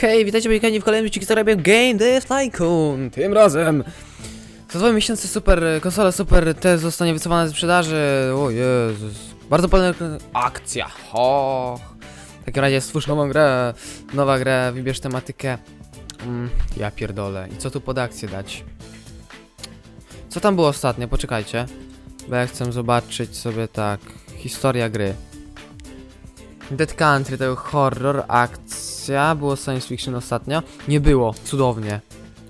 Hej, witajcie moi kochani w kolejnym odcinku Starabia Game Dev Tycoon. Tym razem za dwa miesiące super, konsola super też zostanie wycofana ze sprzedaży. O Jezus. Bardzo pełna akcja. Ho. W takim razie stwórz nową grę, nowa grę, wybierz tematykę. Mm, ja pierdolę. I co tu pod akcję dać? Co tam było ostatnio? Poczekajcie. Bo ja chcę zobaczyć sobie tak. Historia gry. Dead Country to horror, akcja, było science fiction ostatnio. Nie było, cudownie.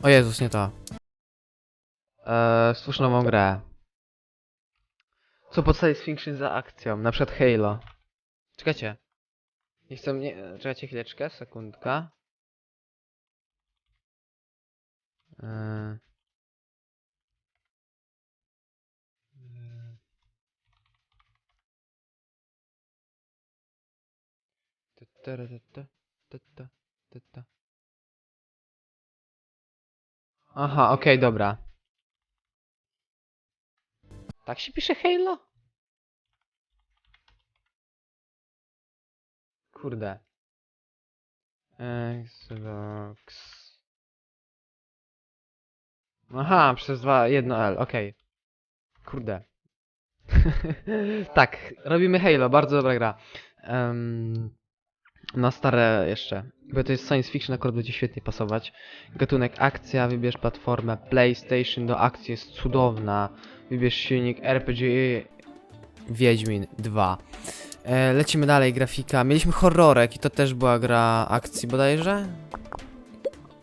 O Jezus, nie to. Eee, stwórz nową grę. Co pod science fiction za akcją? Na przykład Halo. Czekajcie. Nie chcę mnie... Czekajcie chwileczkę, sekundka. Eee. Aha, okej, dobra. Tak się pisze Halo? Kurde. Xbox. Aha, przez dwa, jedno L, okej. Kurde. tak, robimy Halo, bardzo dobra gra. Em, na stare jeszcze. Bo to jest science fiction, akurat będzie świetnie pasować. Gatunek akcja, wybierz platformę PlayStation do akcji jest cudowna. Wybierz silnik RPG Wiedźmin 2. E, lecimy dalej, grafika. Mieliśmy horrorek i to też była gra akcji bodajże?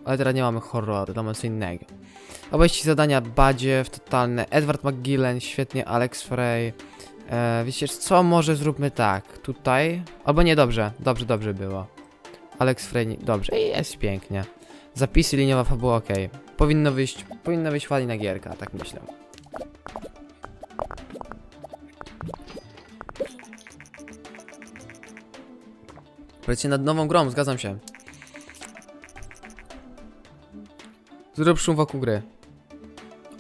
Ale teraz nie mamy horroru, mamy co innego. Obejście zadania Badziew, totalne. Edward McGillen, świetnie, Alex Frey. E, wiecie co, może zróbmy tak, tutaj, albo nie, dobrze, dobrze, dobrze było. Alex Frey, dobrze, jest pięknie. Zapisy, liniowa fabuła, ok. Powinno wyjść, powinna wyjść fajna gierka, tak myślę. Pracujecie nad nową grą, zgadzam się. Zrób szum wokół gry.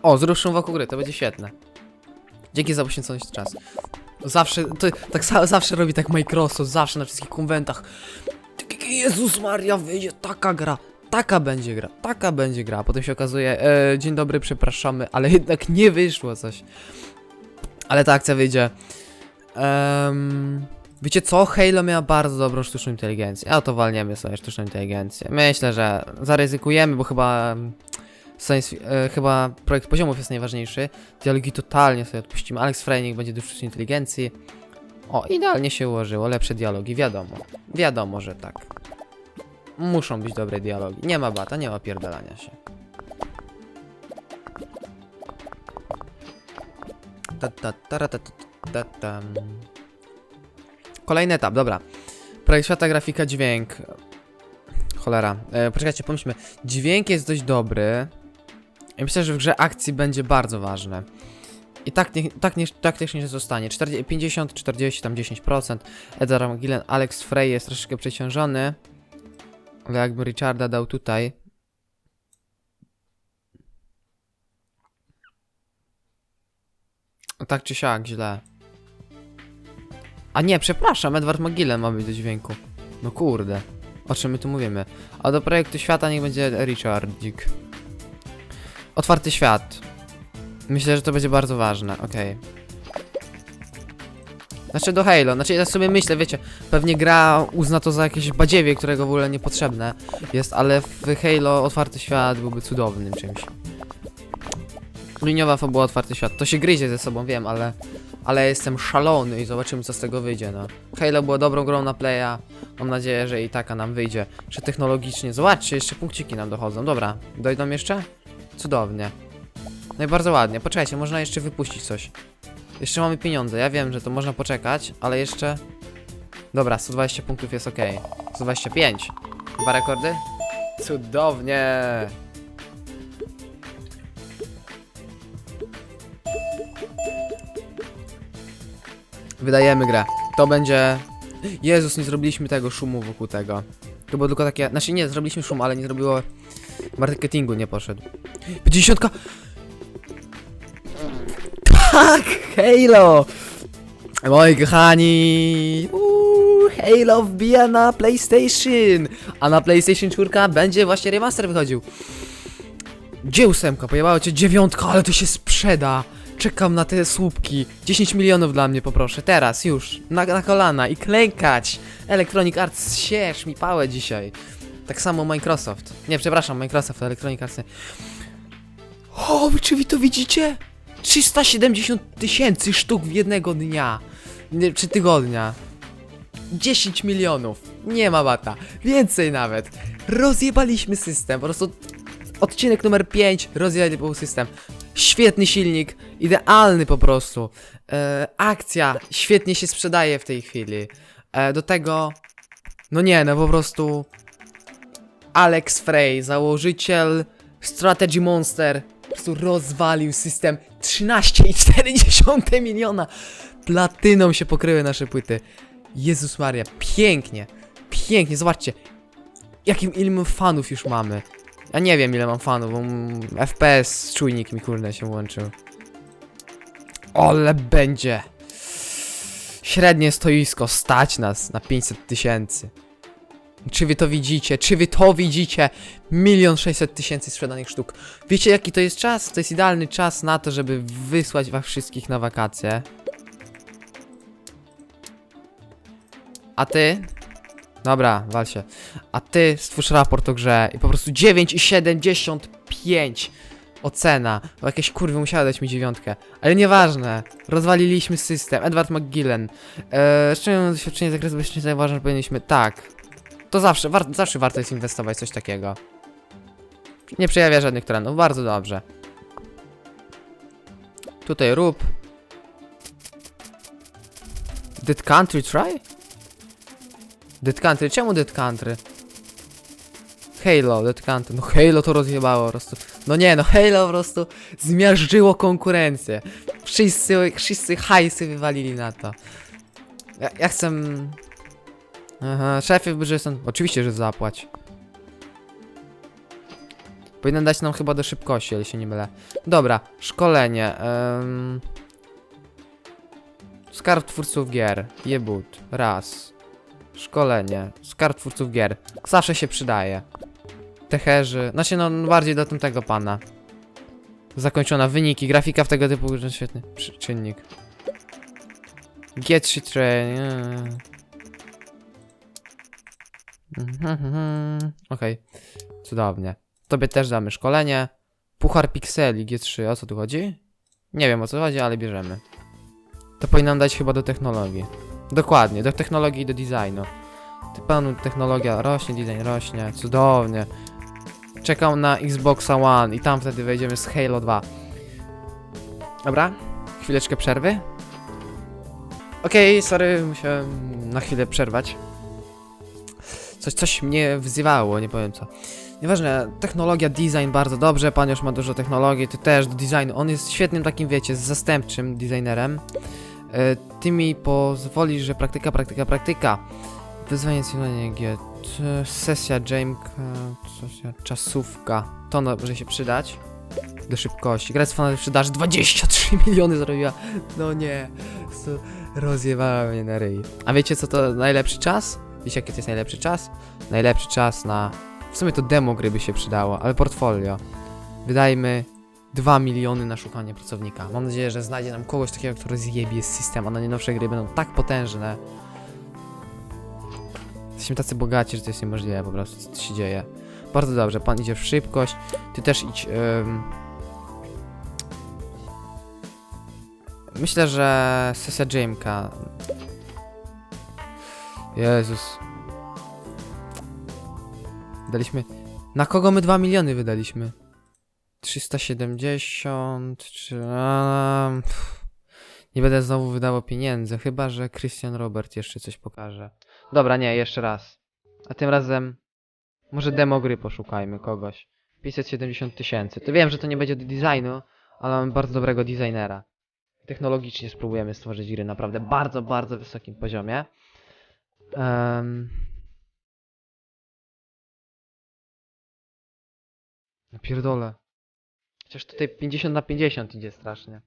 O, zrób szum wokół gry, to będzie świetne. Dzięki za poświęcony czas. Zawsze, to, tak zawsze robi tak Microsoft, zawsze na wszystkich konwentach. Tak, Jezus Maria, wyjdzie taka gra, taka będzie gra, taka będzie gra. Potem się okazuje, e, dzień dobry, przepraszamy, ale jednak nie wyszło coś. Ale ta akcja wyjdzie. Em, wiecie co? Halo miała bardzo dobrą sztuczną inteligencję. A to walniemy sobie sztuczną inteligencję. Myślę, że zaryzykujemy, bo chyba... Science, e, chyba projekt poziomów jest najważniejszy. Dialogi totalnie sobie odpuścimy. Alex Freynik będzie sztucznej inteligencji. O, idealnie się ułożyło. Lepsze dialogi, wiadomo. Wiadomo, że tak. Muszą być dobre dialogi. Nie ma bata, nie ma pierdalania się. Ta, ta, ta, ta, ta, ta. Kolejny etap, dobra. Projekt świata, grafika, dźwięk. Cholera. E, poczekajcie, pomyślmy. Dźwięk jest dość dobry. I myślę, że w grze akcji będzie bardzo ważne. I tak, nie, tak, nie, tak też nie zostanie. 40, 50, 40, tam 10%. Edward McGillen, Alex Frey jest troszeczkę przeciążony. Ale jakby Richarda dał tutaj. Tak czy siak, źle. A nie, przepraszam, Edward McGillen ma być do dźwięku. No kurde. O czym my tu mówimy? A do projektu świata niech będzie Richardzik. Otwarty świat. Myślę, że to będzie bardzo ważne, okej. Znaczy do Halo, znaczy ja sobie myślę, wiecie, pewnie gra uzna to za jakieś badziewie, którego w ogóle niepotrzebne jest, ale w Halo otwarty świat byłby cudownym czymś. Liniowa fabuła otwarty świat, to się gryzie ze sobą, wiem, ale... Ale jestem szalony i zobaczymy co z tego wyjdzie, no. Halo było dobrą grą na playa, mam nadzieję, że i taka nam wyjdzie. Czy technologicznie, zobaczcie, jeszcze punkciki nam dochodzą, dobra. Dojdą jeszcze? Cudownie. No i bardzo ładnie. Poczekajcie, można jeszcze wypuścić coś. Jeszcze mamy pieniądze. Ja wiem, że to można poczekać, ale jeszcze. Dobra, 120 punktów jest ok. 125. Dwa rekordy? Cudownie! Wydajemy grę. To będzie. Jezus, nie zrobiliśmy tego szumu wokół tego. To było tylko takie. Znaczy nie, zrobiliśmy szum, ale nie zrobiło. Marketingu nie poszedł. 50. Tak! Halo! Moi kochani! Halo wbija na PlayStation! A na PlayStation 4 będzie właśnie remaster wychodził. Gdzie ósemka? Pojebało cię dziewiątka, ale to się sprzeda. Czekam na te słupki. 10 milionów dla mnie poproszę, teraz, już. Na, na kolana i klękać. Electronic Arts, sierz mi pałę dzisiaj. Tak samo Microsoft. Nie, przepraszam, Microsoft, Electronic Arts. O, czy wy to widzicie? 370 tysięcy sztuk w jednego dnia. Nie, czy tygodnia. 10 milionów. Nie ma bata. Więcej nawet. Rozjebaliśmy system. Po prostu odcinek numer 5 rozjebał system. Świetny silnik. Idealny po prostu. E, akcja świetnie się sprzedaje w tej chwili. E, do tego... No nie, no po prostu... Alex Frey, założyciel Strategy Monster, po prostu rozwalił system 13,4 miliona. Platyną się pokryły nasze płyty. Jezus Maria, pięknie, pięknie, zobaczcie. Jakim my fanów już mamy. Ja nie wiem ile mam fanów, bo mm, FPS czujnik mi kurde się łączył. Ole będzie. Średnie stoisko, stać nas na 500 tysięcy. Czy wy to widzicie? Czy wy to widzicie? Milion sześćset tysięcy sprzedanych sztuk. Wiecie jaki to jest czas? To jest idealny czas na to, żeby wysłać was wszystkich na wakacje. A ty? Dobra, wal się. A ty stwórz raport o grze i po prostu 9,75 ocena. Bo jakieś kurwy musiały dać mi dziewiątkę. Ale nieważne. Rozwaliliśmy system. Edward McGillen. Eee, szczególne doświadczenie z zakresu bezpieczeństwa uważam, że powinniśmy... Tak. To zawsze, war zawsze warto jest inwestować w coś takiego. Nie przejawia żadnych trendów. Bardzo dobrze. Tutaj rób. Dead Country try? Dead Country, czemu Dead Country? Halo, Dead Country. No Halo to rozjebało po prostu. No nie, no Halo po prostu zmiażdżyło konkurencję. Wszyscy, wszyscy hajsy wywalili na to. Ja, ja chcę... Aha, szefie, że jestem... Oczywiście, że zapłać. Powinien dać nam chyba do szybkości, ale się nie mylę. Dobra, szkolenie. Um... Skarb twórców gier. Jebut. Raz. Szkolenie. Skarb twórców gier. Zawsze się przydaje. Techerzy. Znaczy, no bardziej do tamtego pana. Zakończona. Wyniki. Grafika w tego typu. Świetny czynnik. G3 train. Eee. Mhm, Okej. Cudownie. Tobie też damy szkolenie. Puchar pikseli G3. O co tu chodzi? Nie wiem o co chodzi, ale bierzemy. To powinnam dać chyba do technologii. Dokładnie, do technologii i do designu. Ty panu technologia rośnie, design rośnie. Cudownie. Czekam na Xboxa One i tam wtedy wejdziemy z Halo 2. Dobra, chwileczkę przerwy. Okej, sorry, musiałem na chwilę przerwać. Coś, coś mnie wzywało, nie powiem co. Nieważne, technologia, design bardzo dobrze, pan już ma dużo technologii, ty też do designu. On jest świetnym takim, wiecie, zastępczym designerem. E, ty mi pozwolisz, że praktyka, praktyka, praktyka. Wyzwanie związanie G. t- Sesja Jamka, sesja czasówka. To może się przydać. Do szybkości. Gra z fanami sprzedaży 23 miliony zrobiła. No nie. Rozjewała mnie na ryj. A wiecie co to najlepszy czas? Wiecie jaki to jest najlepszy czas? Najlepszy czas na... W sumie to demo gry by się przydało, ale portfolio. Wydajmy 2 miliony na szukanie pracownika. Mam nadzieję, że znajdzie nam kogoś takiego, który zjebie system, a najnowsze gry będą tak potężne. Jesteśmy tacy bogaci, że to jest niemożliwe po prostu, co się dzieje. Bardzo dobrze, pan idzie w szybkość, ty też idź... ym. Myślę, że sesja Jameka... Jezus. Daliśmy... Na kogo my 2 miliony wydaliśmy? 370 czy... Pff. nie będę znowu wydawał pieniędzy, chyba że Christian Robert jeszcze coś pokaże. Dobra, nie, jeszcze raz. A tym razem może demo gry poszukajmy kogoś. 570 tysięcy. To wiem, że to nie będzie do designu, ale mamy bardzo dobrego designera. Technologicznie spróbujemy stworzyć gry naprawdę bardzo, bardzo wysokim poziomie. Um... Pierdolę. Chociaż tutaj 50 na 50 idzie strasznie.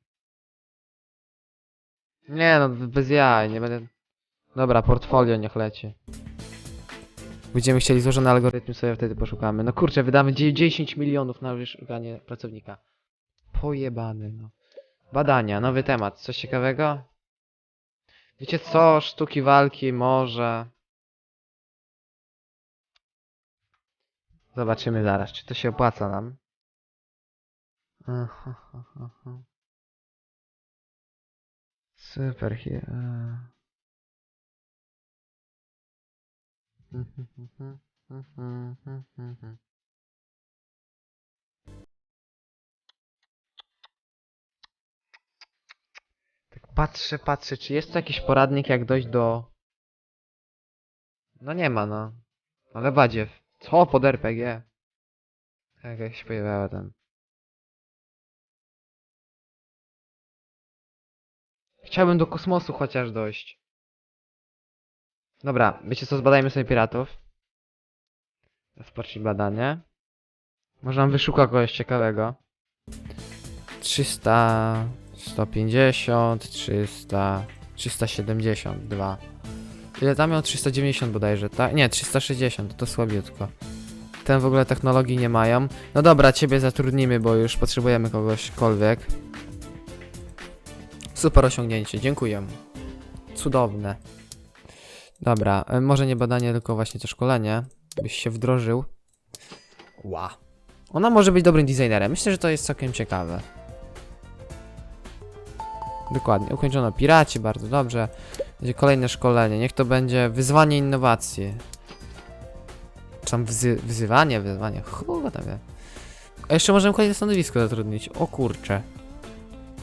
Nie no, bez jaj, nie będę... Dobra, portfolio niech leci. Będziemy chcieli złożone algorytmy, sobie wtedy poszukamy. No kurczę, wydamy dzie- 10 milionów na wyszukanie pracownika. Pojebany, no. Badania, nowy temat. Coś ciekawego? Wiecie co? Sztuki walki, może... Zobaczymy zaraz, czy to się opłaca nam. Aha, aha, aha. Super. hi- e. patrzę, patrzę, czy jest tu jakiś poradnik jak dojść do... No nie ma, no. Ale badziew. Co pod RPG? Tak, jak się pojawiała tam. Chciałbym do kosmosu chociaż dojść. Dobra, wiecie co, zbadajmy sobie piratów. Rozpocznij badanie. Może nam wyszuka kogoś ciekawego. 300, 150, 300, 372. Ile tam miał? 390 bodajże, tak? Nie, 360, to słabiutko. Ten w ogóle technologii nie mają. No dobra, ciebie zatrudnimy, bo już potrzebujemy kogośkolwiek. Super osiągnięcie, dziękuję. Cudowne. Dobra, e, może nie badanie, tylko właśnie to szkolenie, byś się wdrożył. Ła. Ona może być dobrym designerem. Myślę, że to jest całkiem ciekawe. Dokładnie. Ukończono piraci, bardzo dobrze. Będzie kolejne szkolenie. Niech to będzie wyzwanie innowacji. Czy tam wzy wyzwanie. Chuj, tam wie. A jeszcze możemy kolejne stanowisko zatrudnić. O kurcze.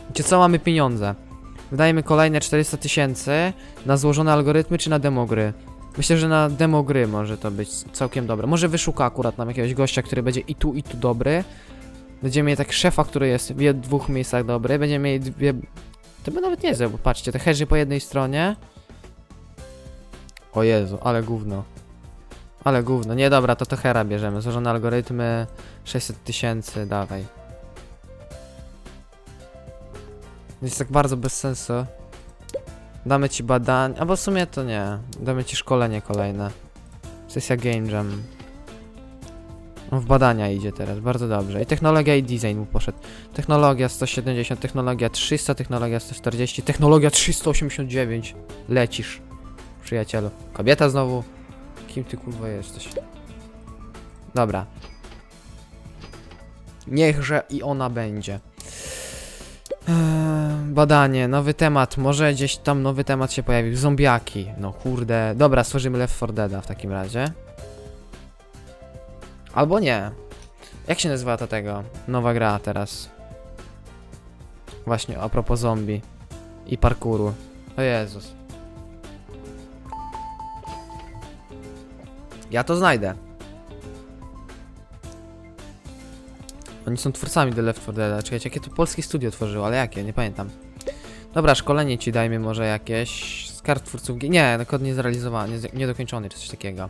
Wiecie co, mamy pieniądze. Wydajemy kolejne 400 tysięcy na złożone algorytmy czy na demo gry. Myślę, że na demo gry może to być całkiem dobre. Może wyszuka akurat nam jakiegoś gościa, który będzie i tu, i tu dobry. Będziemy mieli tak szefa, który jest w dwóch miejscach dobry. Będziemy mieli dwie... To by nawet niezłe, bo patrzcie, te hedży po jednej stronie. O Jezu, ale gówno. Ale gówno. Nie, dobra, to to Hera bierzemy. Złożone algorytmy, 600 tysięcy, dawaj. Jest tak bardzo bez sensu. Damy ci badań, albo w sumie to nie. Damy ci szkolenie kolejne. Sesja Game Jam. On w badania idzie teraz, bardzo dobrze. I technologia i design mu poszedł. Technologia 170, technologia 300, technologia 140, technologia 389. Lecisz, przyjacielu. Kobieta znowu. Kim ty kurwa jesteś? Dobra. Niechże i ona będzie. Eee, badanie, nowy temat. Może gdzieś tam nowy temat się pojawił. Zombiaki. No kurde. Dobra, stworzymy Left 4 Deada w takim razie. Albo nie. Jak się nazywa to tego? Nowa gra teraz. Właśnie, a propos zombie. I parkouru. O Jezus. Ja to znajdę. Oni są twórcami The Left 4 Dead. Czekajcie, jakie to polskie studio tworzyło, ale jakie? Nie pamiętam. Dobra, szkolenie ci dajmy może jakieś. Z kart twórców. Nie, no kod nie zrealizowany, nie, niedokończony czy coś takiego.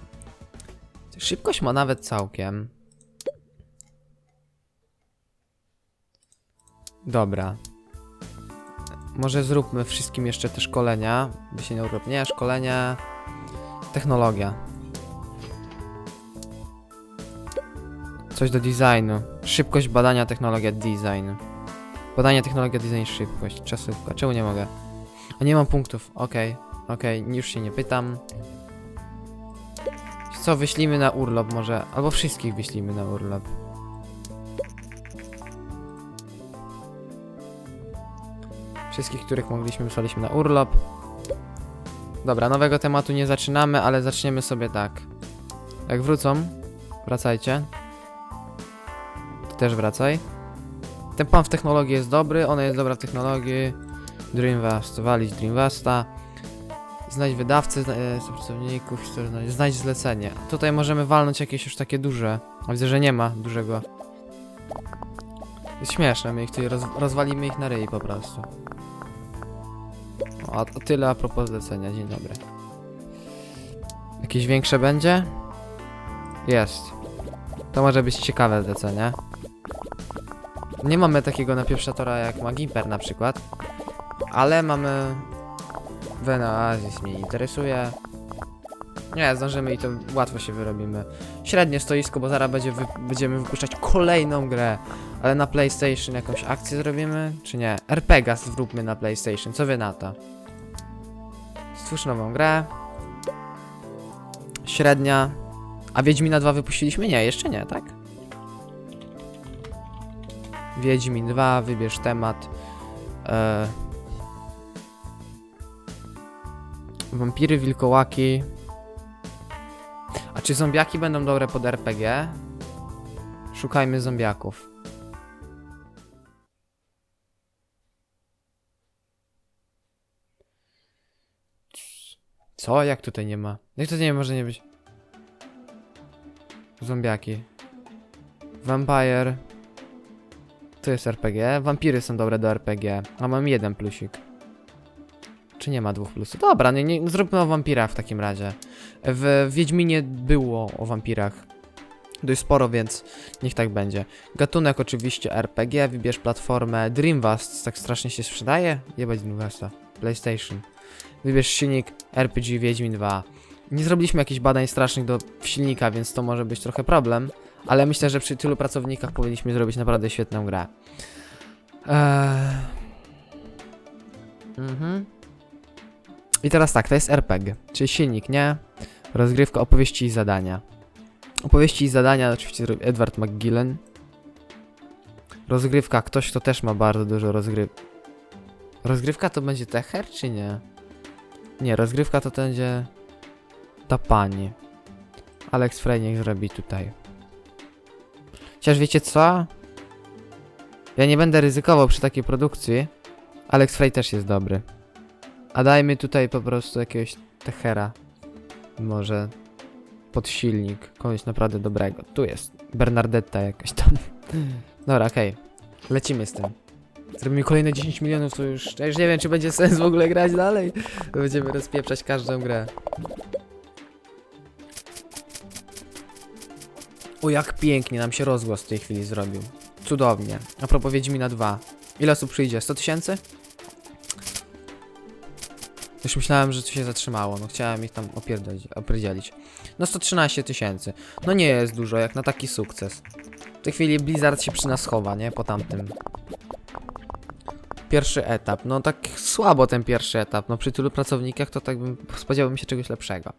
Szybkość ma nawet całkiem. Dobra. Może zróbmy wszystkim jeszcze te szkolenia. By się nie urób. Nie, szkolenia. Technologia. Coś do designu. Szybkość badania, technologia, design. Badanie, technologia, design, szybkość. Czasówka. Czemu nie mogę? A nie mam punktów. Okej, okej, już się nie pytam. Co, wyślimy na urlop może? Albo wszystkich wyślimy na urlop. Wszystkich, których mogliśmy, wysłaliśmy na urlop. Dobra, nowego tematu nie zaczynamy, ale zaczniemy sobie tak. Jak wrócą, wracajcie. Ty też wracaj. Ten pan w technologii jest dobry, ona jest dobra w technologii. Dreamvast, walić Dreamvasta. Znajdź wydawcę, zna e, pracowników, znajdź zlecenie. Tutaj możemy walnąć jakieś już takie duże. A widzę, że nie ma dużego. Śmieszne, my ich tutaj roz rozwalimy ich na ryj po prostu. O, a tyle a propos zlecenia, dzień dobry. Jakieś większe będzie? Jest. To może być ciekawe zlecenie. Nie mamy takiego napieprzatora jak ma Gimper na przykład. Ale mamy Veneoasis mnie nie interesuje. Nie, zdążymy i to łatwo się wyrobimy. Średnie stoisko, bo zaraz będzie wy będziemy wypuszczać kolejną grę. Ale na PlayStation jakąś akcję zrobimy? Czy nie? RPG zróbmy na PlayStation, co wy na to? Stwórz nową grę. Średnia. A Wiedźmina 2 wypuściliśmy? Nie, jeszcze nie, tak? Wiedźmin 2, wybierz temat. E... Wampiry, wilkołaki. A czy zombiaki będą dobre pod RPG? Szukajmy zombiaków. Co? Jak tutaj nie ma? Jak to nie może nie być? Zombiaki. Vampire. To jest RPG. Wampiry są dobre do RPG. A mam jeden plusik. Czy nie ma dwóch plusów? Dobra, nie, nie, zróbmy o wampirach w takim razie. W Wiedźminie było o wampirach. Dość sporo, więc niech tak będzie. Gatunek oczywiście RPG, wybierz platformę Dreamcast, tak strasznie się sprzedaje? Jebać Dreamcasta. PlayStation. Wybierz silnik RPG Wiedźmin 2. Nie zrobiliśmy jakichś badań strasznych do silnika, więc to może być trochę problem, ale myślę, że przy tylu pracownikach powinniśmy zrobić naprawdę świetną grę. Eee... Mhm. I teraz tak, to jest RPG, czyli silnik, nie? Rozgrywka, opowieści i zadania. Opowieści i zadania oczywiście zrobi Edward McGillen. Rozgrywka, ktoś kto też ma bardzo dużo rozgryw... Rozgrywka to będzie Techer, czy nie? Nie, rozgrywka to będzie... Ta pani. Alex Frey niech zrobi tutaj. Chociaż wiecie co? Ja nie będę ryzykował przy takiej produkcji. Alex Frey też jest dobry. A dajmy tutaj po prostu jakiegoś Techera. Może pod silnik. Kogoś naprawdę dobrego. Tu jest. Bernardetta jakaś tam. Dobra, okej. Lecimy z tym. Zrobimy kolejne 10 milionów, to już... Ja już nie wiem, czy będzie sens w ogóle grać dalej. Będziemy rozpieprzać każdą grę. O, jak pięknie nam się rozgłos w tej chwili zrobił. Cudownie. A propos Wiedźmina 2. Ile osób przyjdzie? 100 tysięcy? Już myślałem, że to się zatrzymało. No chciałem ich tam opierdzielić. No 113 tysięcy. No nie jest dużo, jak na taki sukces. W tej chwili Blizzard się przy nas chowa, nie? Po tamtym. Pierwszy etap. No tak słabo ten pierwszy etap. No przy tylu pracownikach to tak bym spodziewałbym się czegoś lepszego.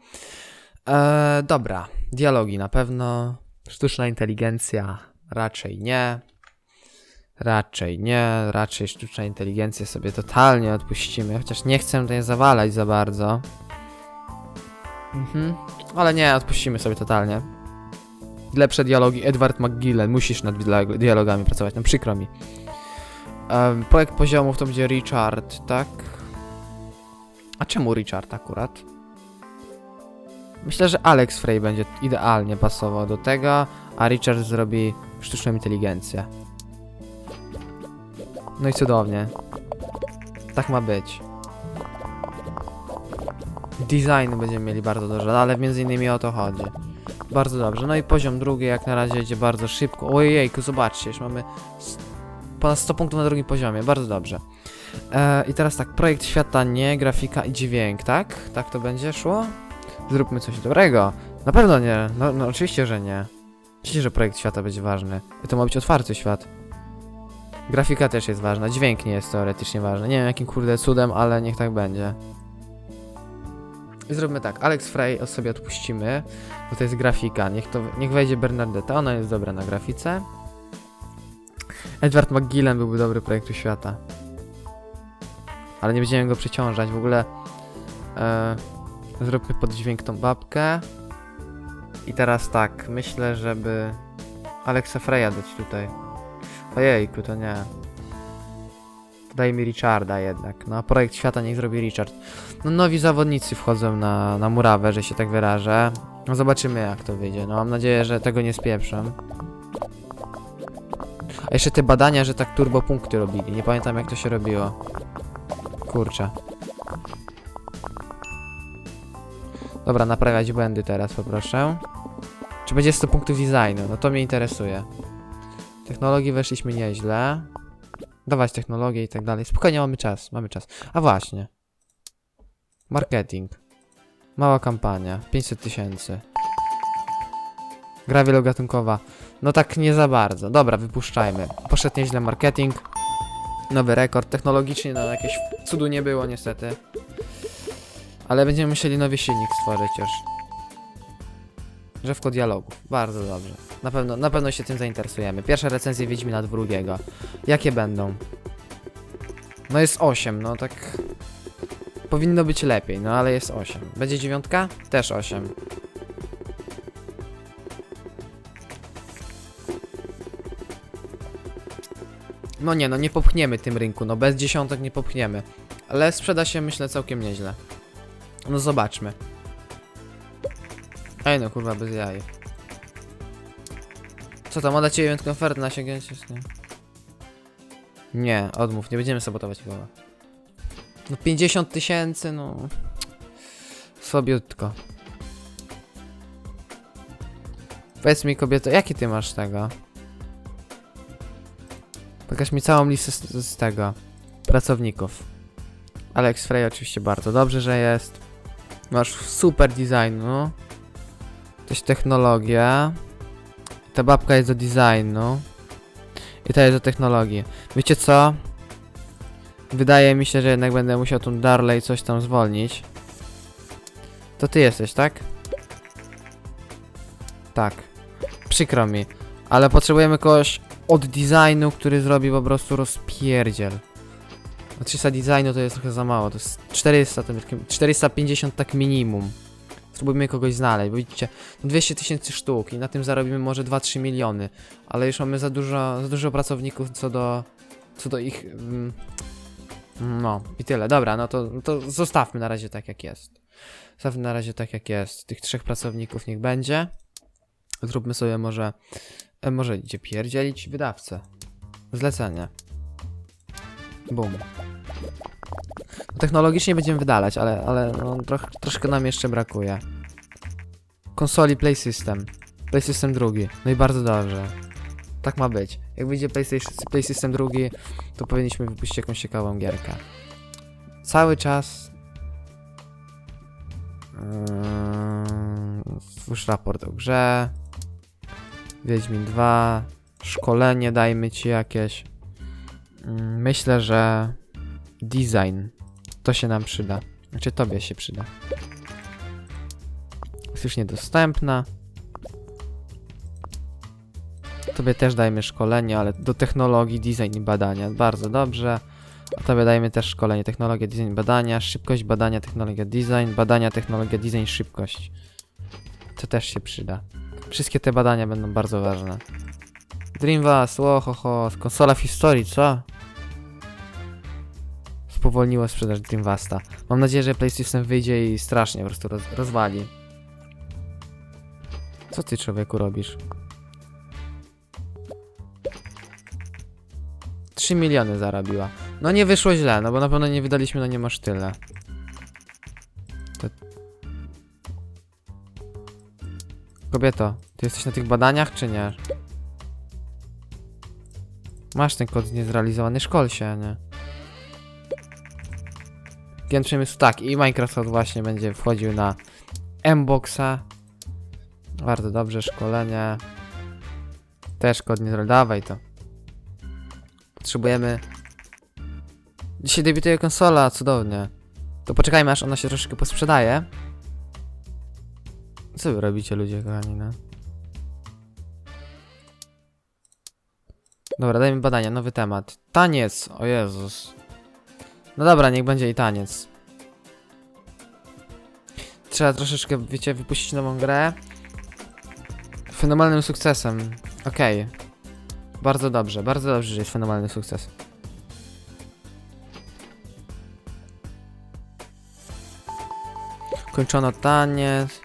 Eee, dobra. Dialogi na pewno. Sztuczna inteligencja raczej nie. Raczej nie, raczej sztuczna inteligencja sobie totalnie odpuścimy, chociaż nie chcę tutaj zawalać za bardzo. Mhm, ale nie, odpuścimy sobie totalnie. Lepsze dialogi, Edward McGillen, musisz nad dialog- dialogami pracować, no przykro mi. Um, projekt poziomów to będzie Richard, tak? A czemu Richard akurat? Myślę, że Alex Frey będzie idealnie pasował do tego, a Richard zrobi sztuczną inteligencję. No i cudownie. Tak ma być. Design będziemy mieli bardzo dużo, ale między innymi o to chodzi. Bardzo dobrze. No i poziom drugi jak na razie idzie bardzo szybko. Ojejku, zobaczcie, już mamy ponad 100 punktów na drugim poziomie. Bardzo dobrze. E, I teraz tak, projekt świata nie, grafika i dźwięk, tak? Tak to będzie szło? Zróbmy coś dobrego. Na pewno nie. No, no oczywiście, że nie. Oczywiście, że projekt świata będzie ważny. I to ma być otwarty świat. Grafika też jest ważna, dźwięk nie jest teoretycznie ważny. Nie wiem jakim kurde cudem, ale niech tak będzie. Zróbmy tak, Alex Frey sobie odpuścimy, bo to jest grafika. Niech, to, niech wejdzie Bernardetta, ona jest dobra na grafice. Edward McGillen byłby dobry projektu świata. Ale nie będziemy go przeciążać, w ogóle e, zróbmy pod dźwięk tą babkę. I teraz tak, myślę, żeby Alexa Freya dać tutaj. Ojejku, to nie. Daj mi Richarda jednak. No, projekt świata niech zrobi Richard. No, nowi zawodnicy wchodzą na, na murawę, że się tak wyrażę. No, zobaczymy jak to wyjdzie. No, mam nadzieję, że tego nie spieprzę. A jeszcze te badania, że tak turbo punkty robili. Nie pamiętam jak to się robiło. Kurczę. Dobra, naprawiać błędy teraz poproszę. Czy będzie 100 punktów designu? No to mnie interesuje. Technologii weszliśmy nieźle. Dawać technologię i tak dalej. Spokojnie, mamy czas, mamy czas. A właśnie. Marketing. Mała kampania. 500 tysięcy. Gra wielogatunkowa. No tak nie za bardzo. Dobra, wypuszczajmy. Poszedł nieźle marketing. Nowy rekord. Technologicznie no jakieś cudu nie było niestety. Ale będziemy musieli nowy silnik stworzyć już. Drzewko dialogów. Bardzo dobrze. Na pewno, na pewno się tym zainteresujemy. Pierwsze recenzje Wiedźmina drugiego. Jakie będą? No jest 8, no tak... Powinno być lepiej, no ale jest 8. Będzie dziewiątka? Też 8. No nie, no nie popchniemy tym rynku, no bez dziesiątek nie popchniemy. Ale sprzeda się myślę całkiem nieźle. No zobaczmy. Ej no kurwa, bez jaj. Co tam, odda ci wyjątkową ofertę na sięgnięcie? Nie? nie, odmów, nie będziemy sabotować go. No 50 tysięcy, no... Słabiutko. Powiedz mi kobieto, jaki ty masz tego? Pokaż mi całą listę z, z tego. Pracowników. Alex Frey oczywiście bardzo dobrze, że jest. Masz super design, no. Też technologia. Ta babka jest do designu. I ta jest do technologii. Wiecie co? Wydaje mi się, że jednak będę musiał tą Darley coś tam zwolnić. To ty jesteś, tak? Tak. Przykro mi. Ale potrzebujemy kogoś od designu, który zrobi po prostu rozpierdziel. No 300 designu to jest trochę za mało. To jest 400, to jest 450 tak minimum. Spróbujmy kogoś znaleźć, bo widzicie, no 200 tysięcy sztuk i na tym zarobimy może 2-3 miliony, ale już mamy za dużo, za dużo pracowników co do, co do ich, mm, no i tyle, dobra, no to, to zostawmy na razie tak jak jest. Zostawmy na razie tak jak jest, tych trzech pracowników niech będzie. Zróbmy sobie może, może idzie pierdzielić wydawcę. Zlecenie. Bum. Technologicznie będziemy wydalać, ale, ale no, troch, troszkę nam jeszcze brakuje. Konsoli Play System. Play System drugi. No i bardzo dobrze. Tak ma być. Jak wyjdzie PlayStation, Play System drugi, to powinniśmy wypuścić jakąś ciekawą gierkę. Cały czas... Yy, Stwórz raport o grze. Wiedźmin 2. Szkolenie dajmy ci jakieś. Yy, Myślę, że design to się nam przyda. Znaczy tobie się przyda. Jest już niedostępna. Tobie też dajmy szkolenie, ale do technologii, design i badania. Bardzo dobrze. A tobie dajmy też szkolenie, technologia, design, badania, szybkość badania, technologia, design, badania, technologia, design, szybkość. To też się przyda. Wszystkie te badania będą bardzo ważne. Dreamvast, łohoho, konsola w historii, co? Spowolniło sprzedaż Dreamvasta. Mam nadzieję, że PlayStation wyjdzie i strasznie po prostu roz rozwali. Co ty człowieku robisz? 3 miliony zarobiła. No nie wyszło źle, no bo na pewno nie wydaliśmy na nie tyle. To... Kobieto, ty jesteś na tych badaniach czy nie? Masz ten kod niezrealizowany, szkol się, nie? Przemysłu, tak, i Microsoft właśnie będzie wchodził na M-Boxa. Bardzo dobrze, szkolenie. Też kod nie dawaj to. Potrzebujemy... Dzisiaj debiutuje konsola, cudownie. To poczekajmy, aż ona się troszeczkę posprzedaje. Co wy robicie, ludzie kochani, no? Dobra, dajmy badania, nowy temat. Taniec, o Jezus. No dobra, niech będzie i taniec. Trzeba troszeczkę, wiecie, wypuścić nową grę. Fenomenalnym sukcesem. Okej. Bardzo dobrze, bardzo dobrze, że jest fenomenalny sukces. Kończono taniec.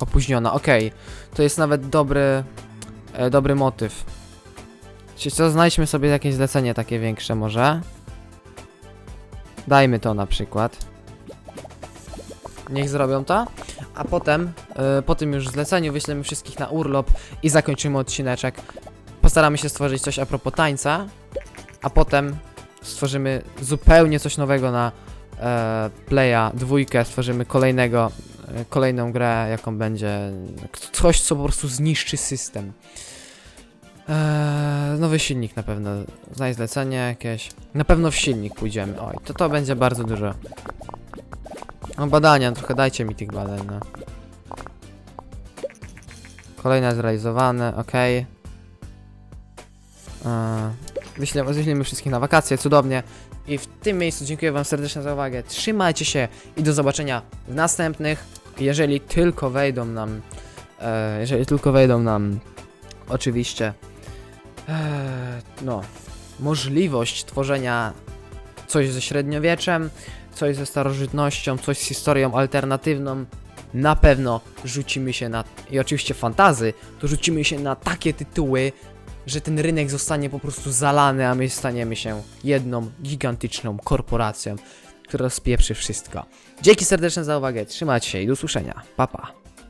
Opóźniono, okej. To jest nawet dobry, e, dobry motyw. Czyli co, znajdźmy sobie jakieś zlecenie takie większe może. Dajmy to na przykład. Niech zrobią to. A potem, y, po tym już zleceniu, wyślemy wszystkich na urlop i zakończymy odcineczek. Postaramy się stworzyć coś a propos tańca, a potem stworzymy zupełnie coś nowego na e, Playa dwójkę, stworzymy kolejnego, e, kolejną grę, jaką będzie coś, co po prostu zniszczy system. Eee, nowy silnik na pewno, znajdź zlecenie jakieś. Na pewno w silnik pójdziemy, oj, to to będzie bardzo dużo. No badania, trochę dajcie mi tych badań, no. Kolejne zrealizowane, ok. Eee, wyślemy, wszystkich na wakacje, cudownie. I w tym miejscu dziękuję wam serdecznie za uwagę. Trzymajcie się i do zobaczenia w następnych. Jeżeli tylko wejdą nam, e, jeżeli tylko wejdą nam, oczywiście, no, możliwość tworzenia coś ze średniowieczem, coś ze starożytnością, coś z historią alternatywną. Na pewno rzucimy się na, i oczywiście fantazy, to rzucimy się na takie tytuły, że ten rynek zostanie po prostu zalany, a my staniemy się jedną gigantyczną korporacją, która spieprzy wszystko. Dzięki serdeczne za uwagę, trzymajcie się i do usłyszenia. Pa pa.